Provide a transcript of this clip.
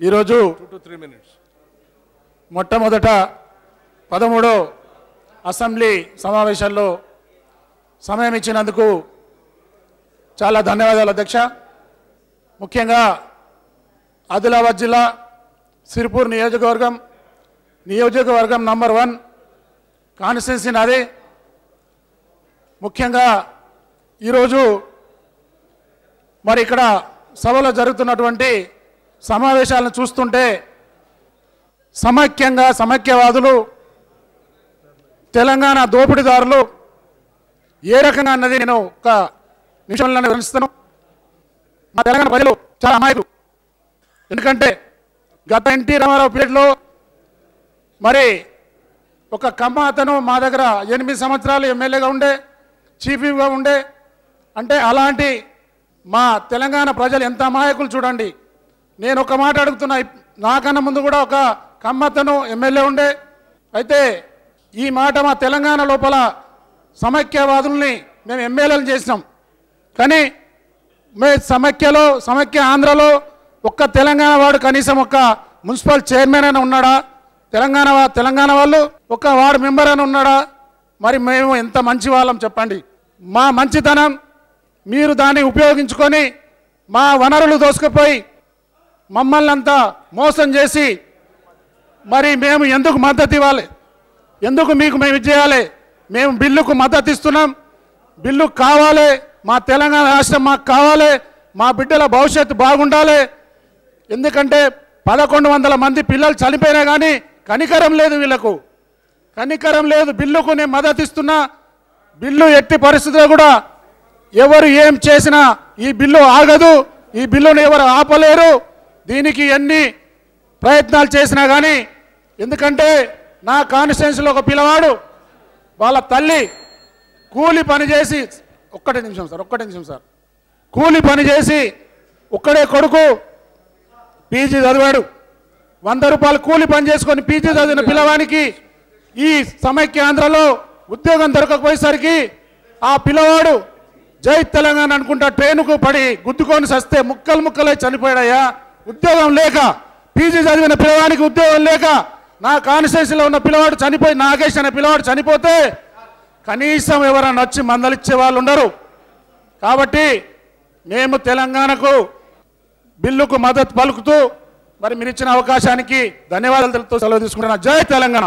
ఈరోజు three minutes. మొట్టమొదట పదమూడో అసెంబ్లీ సమావేశాల్లో సమయం ఇచ్చినందుకు చాలా ధన్యవాదాలు అధ్యక్ష ముఖ్యంగా ఆదిలాబాద్ జిల్లా సిరిపూర్ నియోజకవర్గం నియోజకవర్గం నంబర్ వన్ కాన్స్టిట్యున్సీ నాది ముఖ్యంగా ఈరోజు మరి ఇక్కడ సభలో జరుగుతున్నటువంటి సమావేశాలను చూస్తుంటే సమైక్యంగా సమైక్యవాదులు తెలంగాణ దోపిడీదారులు ఏ రకంగా అన్నది నేను ఒక నిమిషంలోనే వివరిస్తాను. మా తెలంగాణ ప్రజలు చాలా అమాయకులు. ఎందుకంటే గత ఎన్టీ రామారావు పీరియడ్లో మరి ఒక కమ్మ అతను మా దగ్గర ఎనిమిది సంవత్సరాలు ఎమ్మెల్యేగా ఉండే చీఫ్గా ఉండే. అంటే అలాంటి మా తెలంగాణ ప్రజలు ఎంత అమాయకులు చూడండి. నేను ఒక మాట అడుగుతున్నా. నాకన్నా ముందు కూడా ఒక కమ్మతను ఎమ్మెల్యే ఉండే. అయితే ఈ మాట మా తెలంగాణ లోపల సమైక్యవాదుల్ని మేము ఎమ్మెల్యేలు చేసినాం. కానీ మే సమైక్యలో సమైక్య ఆంధ్రలో ఒక్క తెలంగాణ వాడు కనీసం ఒక్క మున్సిపల్ చైర్మన్ అయినా ఉన్నాడా? తెలంగాణ తెలంగాణ వాళ్ళు ఒక వార్డు మెంబర్ అని ఉన్నాడా? మరి మేము ఎంత మంచి వాళ్ళం చెప్పండి. మా మంచితనం మీరు దాన్ని ఉపయోగించుకొని మా వనరులు దోసుకుపోయి మమ్మల్ని అంతా మోసం చేసి మరి మేము ఎందుకు మద్దతు ఇవ్వాలి? ఎందుకు మీకు మేము ఇది చేయాలి? మేము బిల్లుకు మద్దతు ఇస్తున్నాం. బిల్లు కావాలి. మా తెలంగాణ రాష్ట్రం మాకు కావాలి. మా బిడ్డల భవిష్యత్తు బాగుండాలి. ఎందుకంటే పదకొండు వందల మంది పిల్లలు చనిపోయినా కానీ కనికరం లేదు వీళ్ళకు. కనికరం లేదు. బిల్లుకు నేను మద్దతు ఇస్తున్నా. బిల్లు ఎట్టి పరిస్థితుల్లో కూడా ఎవరు ఏం చేసినా ఈ బిల్లు ఆగదు. ఈ బిల్లును ఎవరు ఆపలేరు. దీనికి ఎన్ని ప్రయత్నాలు చేసినా కానీ ఎందుకంటే నా కాన్స్టిట్యున్సీలో ఒక పిల్లవాడు వాళ్ళ తల్లి కూలి పని చేసి ఒక్కటే నిమిషం సార్ ఒక్కటే నిమిషం సార్. కూలి పని చేసి ఒక్కడే కొడుకు పీజీ చదివాడు. వంద రూపాయలు కూలి పని చేసుకొని పీజీ చదివిన పిల్లవానికి ఈ సమైక్య ఆంధ్రలో ఉద్యోగం దొరకకపోయేసరికి ఆ పిల్లవాడు జై తెలంగాణ అనుకుంటా ట్రైన్కు పడి గుద్దుకొని సస్తే ముక్కలు ముక్కలై చనిపోయాడయ్యా. ఉద్యోగం లేక పీజీ చదివిన పిల్లవానికి ఉద్యోగం లేక నా కాన్స్టిట్యూన్సీలో ఉన్న పిల్లవాడు చనిపోయి నాగేష్ అనే పిల్లవాడు చనిపోతే కనీసం ఎవరైనా వచ్చి మందలిచ్చే వాళ్ళు ఉండరు. కాబట్టి మేము తెలంగాణకు బిల్లుకు మద్దతు పలుకుతూ మరి మీరు ఇచ్చిన అవకాశానికి ధన్యవాదాలు తెలుపుతూ సెలవు తీసుకుంటున్నా జై తెలంగాణ!